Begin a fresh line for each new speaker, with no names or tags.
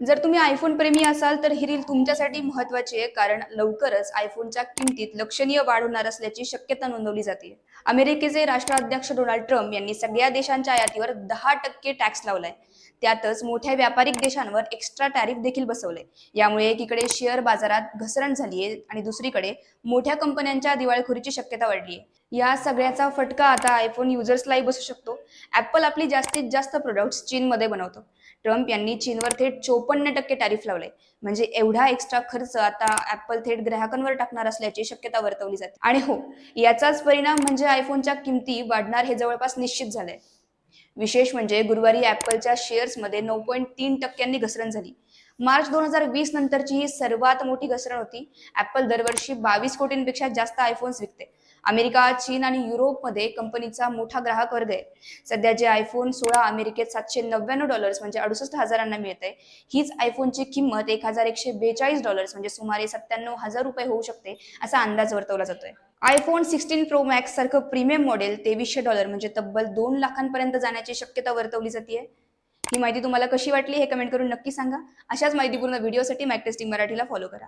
जर तुम्ही आयफोन प्रेमी असाल तर ही रील तुमच्यासाठी महत्वाची आहे कारण लवकरच आयफोनच्या किमतीत लक्षणीय वाढ होणार असल्याची शक्यता नोंदवली जाते. अमेरिकेचे राष्ट्राध्यक्ष डोनाल्ड ट्रम्प यांनी सगळ्या देशांच्या आयातीवर दहा टक्के टॅक्स लावलाय. त्यातच मोठ्या व्यापारिक देशांवर एक्स्ट्रा टॅरिफ देखील बसवले यामुळे एकीकडे शेअर बाजारात घसरण झालीये आणि दुसरीकडे मोठ्या कंपन्यांच्या दिवाळखोरीची शक्यता वाढली आहे या सगळ्याचा फटका आता आयफोन युजर्सलाही बसू शकतो. ऍपल आपली जास्तीत जास्त प्रोडक्ट्स चीनमध्ये बनवतो. ट्रम्प यांनी चीनवर थेट चोपन्न टक्के टॅरिफ लावले म्हणजे एवढा एक्स्ट्रा खर्च आता ऍपल थेट ग्राहकांवर टाकणार असल्याची शक्यता वर्तवली जाते. आणि हो याचाच परिणाम म्हणजे आयफोनच्या किमती वाढणार हे जवळपास निश्चित झालंय. विशेष म्हणजे गुरुवारी ऍपलच्या शेअर्समध्ये नऊ पॉईंट तीन टक्क्यांनी घसरण झाली. मार्च दोन हजार वीस नंतरची ही सर्वात मोठी घसरण होती. ऍपल दरवर्षी बावीस कोटींपेक्षा जास्त आयफोन्स विकते. अमेरिका चीन आणि युरोपमध्ये कंपनीचा मोठा ग्राहक वर्ग आहे. सध्या जे आयफोन सोळा अमेरिकेत सातशे नव्याण्णव डॉलर्स म्हणजे अडुसष्ट हजारांना मिळत आहे हीच आयफोनची किंमत एक हजार एकशे बेचाळीस डॉलर्स म्हणजे सुमारे सत्त्याण्णव हजार रुपये होऊ शकते असा अंदाज वर्तवला जातोय. आयफोन सिक्स्टीन प्रो मॅक्स सारखं प्रीमियम मॉडेल तेवीसशे डॉलर म्हणजे तब्बल दोन लाखांपर्यंत जाण्याची शक्यता वर्तवली जाते ही माहिती तुम्हाला कशी वाटली हे कमेंट करून नक्की सांगा. अशाच माहितीपूर्ण व्हिडिओसाठी मॅक टेस्टिंग मराठीला फॉलो करा.